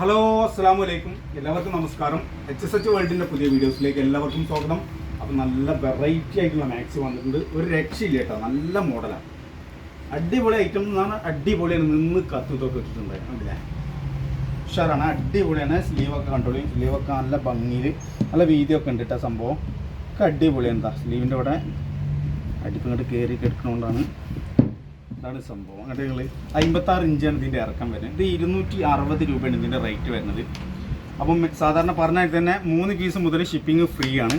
Hello അസ്സാം വലൈക്കും എല്ലാവർക്കും നമസ്കാരം. എച്ച് എസ് എച്ച് വേൾഡിന്റെ പുതിയ വീഡിയോസിലേക്ക് എല്ലാവർക്കും സ്വാഗതം. അപ്പോൾ നല്ല വെറൈറ്റി ആയിട്ടുള്ള മാക്സ് വന്നിട്ടുണ്ട്. ഒരു രക്ഷയില്ല കേട്ടോ. നല്ല മോഡലാണ് അടിപൊളി ഐറ്റം എന്നാണ് അടിപൊളിയാണ്. നിന്ന് കത്തുതൊക്കെ വെച്ചിട്ടുണ്ട് അല്ലേ ഉഷാറാണ്. അടിപൊളിയാണ്. സ്ലീവൊക്കെ കണ്ടോളി. സ്ലീവൊക്കെ നല്ല ഭംഗിയിൽ നല്ല വീതിയൊക്കെ ഉണ്ട് കേട്ടോ സംഭവം. ഒക്കെ അടിപൊളിയാണ് സ്ലീവിന്റെ അവിടെ അടിപ്പിങ്ങോട്ട് കയറി കിടക്കണോണ്ടാണ് അതാണ് സംഭവം. അങ്ങോട്ട് നിങ്ങൾ അമ്പത്താറ് ഇഞ്ചാണ് ഇതിന്റെ ഇറക്കം വരുന്നത്. ഇത് ഇരുന്നൂറ്റി അറുപത് രൂപയാണ് ഇതിന്റെ റേറ്റ് വരുന്നത്. അപ്പം സാധാരണ പറഞ്ഞാൽ തന്നെ മൂന്ന് പീസ് മുതൽ ഷിപ്പിംഗ് ഫ്രീ ആണ്.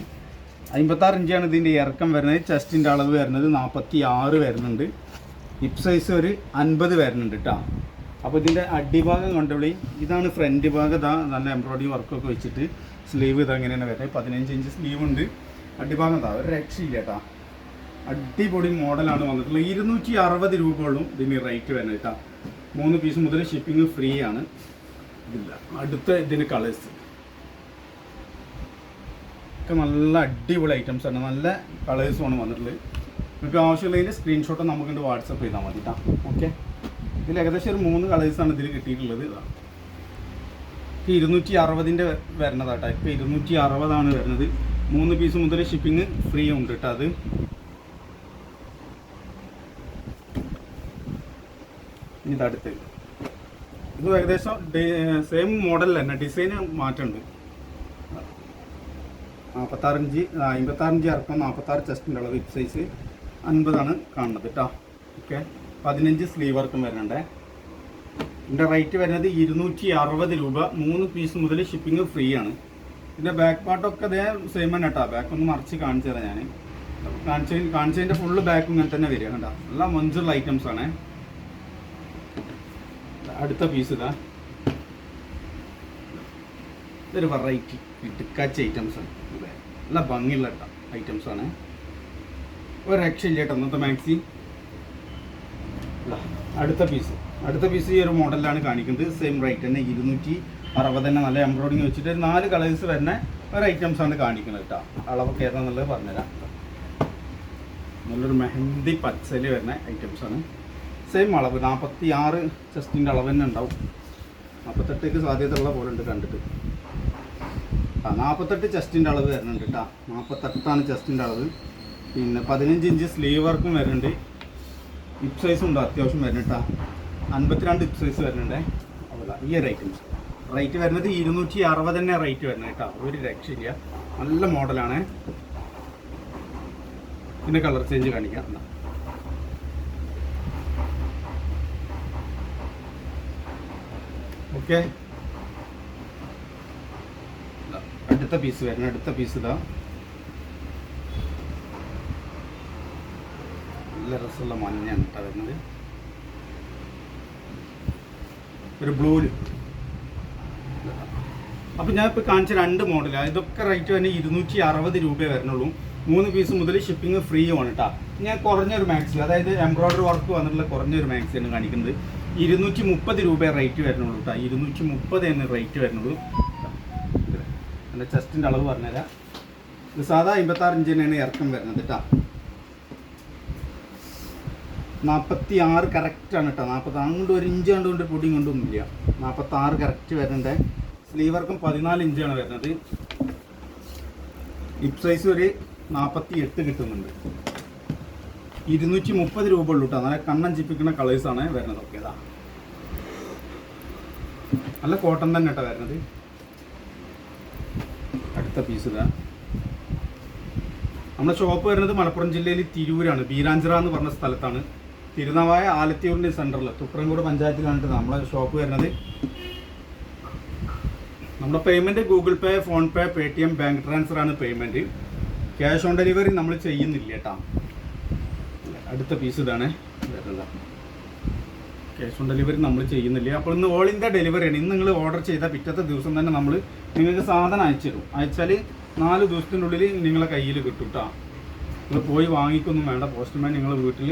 അമ്പത്താറ് ഇഞ്ചാണ് ഇതിന്റെ ഇറക്കം വരുന്നത്. ചെസ്റ്റിന്റെ അളവ് വരുന്നത് നാൽപ്പത്തി ആറ് വരുന്നുണ്ട്. ഹിപ്പ് സൈസ് ഒരു അൻപത് വരുന്നുണ്ട് കേട്ടോ അപ്പോൾ ഇതിന്റെ അടിഭാഗം കണ്ടോളി ഇതാണ് ഫ്രണ്ട് ഭാഗം. ഇതാ നല്ല എംബ്രോയിഡറി വർക്കൊക്കെ വെച്ചിട്ട് സ്ലീവ് ഇതങ്ങനെയാണ് വരുന്നത് പതിനഞ്ച് ഇഞ്ച് സ്ലീവ് ഉണ്ട്. അടിഭാഗം ഇതാ. ഒരു രക്ഷയില്ല കേട്ടോ അടിപൊളി മോഡലാണ് വന്നിട്ടുള്ളത്. ഇരുന്നൂറ്റി അറുപത് രൂപയോളം ഇതിന് റേറ്റ് വരുന്നത് കേട്ടോ. മൂന്ന് പീസ് മുതൽ ഷിപ്പിംഗ് ഫ്രീ ആണ്. ഇതില്ല. അടുത്ത ഇതിന് കളേഴ്സ് ഒക്കെ നല്ല അടിപൊളി ഐറ്റംസ് ആണ്. നല്ല കളേഴ്സുമാണ് വന്നിട്ടുള്ളത്. നിങ്ങൾക്ക് ആവശ്യമുള്ളതിന്റെ സ്ക്രീൻഷോട്ട് നമുക്ക് വാട്സപ്പ് ചെയ്താൽ മതി കേട്ടോ ഓക്കെ ഇതിൽ ഏകദേശം ഒരു മൂന്ന് കളേഴ്സാണ് ഇതിൽ കിട്ടിയിട്ടുള്ളത്. ഇതാണ് ഇപ്പോൾ ഇരുന്നൂറ്റി അറുപതിന്റെ വരുന്നതാട്ടോ ഇപ്പോൾ ഇരുന്നൂറ്റി അറുപതാണ് വരുന്നത് മൂന്ന് പീസ് മുതൽ ഷിപ്പിംഗ് ഫ്രീ ഉണ്ട് കേട്ടോ അത്. ഇനി അടുത്ത്. ഇത് ഏകദേശം സെയിം മോഡൽ തന്നെ. ഡിസൈന് മാറ്റമുണ്ട്. നാൽപ്പത്താറ് ഇഞ്ച് അമ്പത്താറ് ഇഞ്ച് ഇറക്കം നാൽപ്പത്താറ് ചെസ്റ്റിന്റെ അളവ് ഹിപ്പ് സൈസ് അൻപതാണ് കാണുന്നത് കേട്ടോ ഓക്കെ പതിനഞ്ച് സ്ലീവ് വർക്കും വരുന്നുണ്ടേ. ഇതിന്റെ റേറ്റ് വരുന്നത് ഇരുന്നൂറ്റി അറുപത് രൂപ. മൂന്ന് പീസ് മുതൽ ഷിപ്പിംഗ് ഫ്രീ ആണ്. ഇതിന്റെ ബാക്ക് പാർട്ടൊക്കെ അതേ സെയിം തന്നെ കേട്ടോ ബാക്ക് ഒന്ന് മറിച്ച് കാണിച്ചു തരാം ഞാൻ കാണിച്ച കാണിച്ചതിന്റെ ഫുള്ള് ബാക്കും ഇങ്ങനെ തന്നെ വരിക കേട്ടോ എല്ലാം മഞ്ചുള്ള ഐറ്റംസ് ആണ്. അടുത്ത പീസ് ഇതാ. ഇതൊരു വെറൈറ്റി ഇടുക്കാച്ച ആണ്. അല്ലേ നല്ല ഭംഗിയുള്ള ആണ്. ഒരു രക്ഷയില്ല കേട്ടോ അന്നത്തെ മാക്സി അടുത്ത പീസ് അടുത്ത പീസ് ഈ ഒരു മോഡലാണ് കാണിക്കുന്നത്. സെയിം റേറ്റ് തന്നെ ഇരുന്നൂറ്റി അറുപത് തന്നെ നല്ല എംബ്രോയിഡിങ് വെച്ചിട്ട് ഒരു നാല് കളേഴ്സ് വരുന്ന ഒരു ആണ് കാണിക്കുന്നത് കേട്ടോ അളവൊക്കെ ഏതാണെന്നുള്ളത് പറഞ്ഞുതരാം നല്ലൊരു മെഹന്തി പച്ചൽ വരുന്ന ആണ്. സെയിം അളവ്. നാൽപ്പത്തി ആറ് ചെസ്റ്റിന്റെ അളവ് തന്നെ ഉണ്ടാവും. നാൽപ്പത്തെട്ടേക്ക് സാധ്യതയുള്ള പോലെ ഉണ്ട് കണ്ടിട്ട്. ആ നാൽപ്പത്തെട്ട് ചെസ്റ്റിന്റെ അളവ് വരുന്നുണ്ട് കേട്ടോ. നാൽപ്പത്തെട്ടാണ് ചെസ്റ്റിന്റെ അളവ്. പിന്നെ പതിനഞ്ച് ഇഞ്ച് സ്ലീവ് വർക്കും വരുന്നുണ്ട്. ഹിപ് സൈസും ഉണ്ട് അത്യാവശ്യം വരുന്നുണ്ട് കേട്ടോ. അൻപത്തിരണ്ട് ഹിപ് സൈസ് വരുന്നുണ്ട്. അതല്ല ഈ ഒരു ഐറ്റം റേറ്റ് വരുന്നത് ഇരുന്നൂറ്റി അറുപത് തന്നെ റേറ്റ് വരുന്നത് കേട്ടോ. ഒരു രക്ഷയില്ല. നല്ല മോഡലാണ് പിന്നെ കളർ ചേഞ്ച് കാണിക്കാം. ഓക്കെ അടുത്ത പീസ് വരണം അടുത്ത പീസ് ഇതാ. നല്ല രസമുള്ള മഞ്ഞാണ് കേട്ടോ വരുന്നത്. ഒരു ബ്ലൂൽ അപ്പം ഞാൻ ഇപ്പോൾ കാണിച്ച രണ്ട് മോഡലാണ് ഇതൊക്കെ റേറ്റ് തന്നെ ഇരുന്നൂറ്റി അറുപത് രൂപ വരുന്നുള്ളൂ മൂന്ന് പീസ് മുതൽ ഷിപ്പിംഗ് ഫ്രീ ആണ് കേട്ടോ ഞാൻ കുറഞ്ഞൊരു മാക്സി അതായത് എംബ്രോയ്ഡറി വർക്ക് വന്നിട്ടുള്ള കുറഞ്ഞൊരു മാക്സിയാണ് കാണിക്കുന്നത്. ഇരുന്നൂറ്റി മുപ്പത് രൂപ റേറ്റ് വരുന്നുള്ളൂ കേട്ടോ ഇരുന്നൂറ്റി മുപ്പത് എന്ന് റേറ്റ് വരുന്നുള്ളൂ. എന്റെ ചെസ്റ്റിന്റെ അളവ് പറഞ്ഞുതരാം. ഇത് സാധാ അമ്പത്താറ് ഇഞ്ച് തന്നെയാണ് ഇറക്കം വരുന്നത് കേട്ടോ നാൽപ്പത്തി ആറ് കറക്റ്റാണ് കേട്ടോ നാൽപ്പത്തി അങ്ങോട്ട് ഒരു ഇഞ്ച് കണ്ടുകൊണ്ട് പൊടിയും കൊണ്ടൊന്നുമില്ല നാൽപ്പത്തി ആറ് കറക്റ്റ് വരുന്നുണ്ട്. സ്ലീവർക്കും പതിനാല് ഇഞ്ചാണ് വരുന്നത്. ഹിപ് സൈസ് ഒരു നാൽപ്പത്തി എട്ട് കിട്ടുന്നുണ്ട്. ഇരുന്നൂറ്റി മുപ്പത് രൂപ ഉള്ളൂ കേട്ടോ നല്ല കണ്ണൻ ചിപ്പിക്കുന്ന കളേഴ്സാണ് വരുന്നത്. ഓക്കെ ഇതാ. നല്ല കോട്ടൺ തന്നെ കേട്ടോ വരുന്നത്. അടുത്ത പീസ് ഇതാ. നമ്മുടെ ഷോപ്പ് വരുന്നത് മലപ്പുറം ജില്ലയിൽ തിരൂരാണ്. ബീരാഞ്ചിറ എന്ന് പറഞ്ഞ സ്ഥലത്താണ്. തിരുനാവായ ആലത്തിയൂരിന്റെ സെന്ററിൽ തുപ്രംകൂട് പഞ്ചായത്തിലാണ് നമ്മുടെ ഷോപ്പ് വരുന്നത്. നമ്മുടെ payment Google Pay PhonePe Paytm bank transfer ആണ് പേയ്മെന്റ് ക്യാഷ് ഓൺ ഡെലിവറി നമ്മൾ ചെയ്യുന്നില്ല കേട്ടോ. അടുത്ത പീസ് ഇതാണ്. ക്യാഷ് ഓൺ ഡെലിവറി നമ്മൾ ചെയ്യുന്നില്ല? അപ്പോൾ ഇന്ന് ഓൾ ഇന്ത്യ ഡെലിവറിയാണ് ഇന്ന് നിങ്ങൾ ഓർഡർ ചെയ്ത പിറ്റത്തെ ദിവസം തന്നെ നമ്മൾ നിങ്ങൾക്ക് സാധനം അയച്ചു തരും. അയച്ചാൽ നാല് ദിവസത്തിനുള്ളിൽ നിങ്ങളെ കയ്യിൽ കിട്ടും കേട്ടോ നിങ്ങൾ പോയി വാങ്ങിക്കൊന്നും വേണ്ട. പോസ്റ്റ്മാൻ നിങ്ങൾ വീട്ടിൽ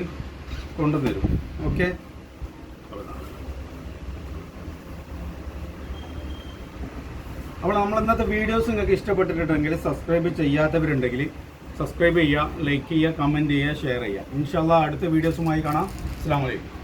കൊണ്ടുവരും തരും ഓക്കെ അപ്പോൾ നമ്മൾ ഇന്നത്തെ വീഡിയോസ് നിങ്ങൾക്ക് ഇഷ്ടപ്പെട്ടിട്ടുണ്ടെങ്കിൽ സബ്സ്ക്രൈബ് ചെയ്യാത്തവരുണ്ടെങ്കിൽ സബ്സ്ക്രൈബ് ചെയ്യുക ലൈക്ക് ചെയ്യുക കമന്റ് ചെയ്യുക ഷെയർ ചെയ്യുക. ഇൻഷാല്ല അടുത്ത വീഡിയോസുമായി കാണാം. അസ്സാം വലൈക്കും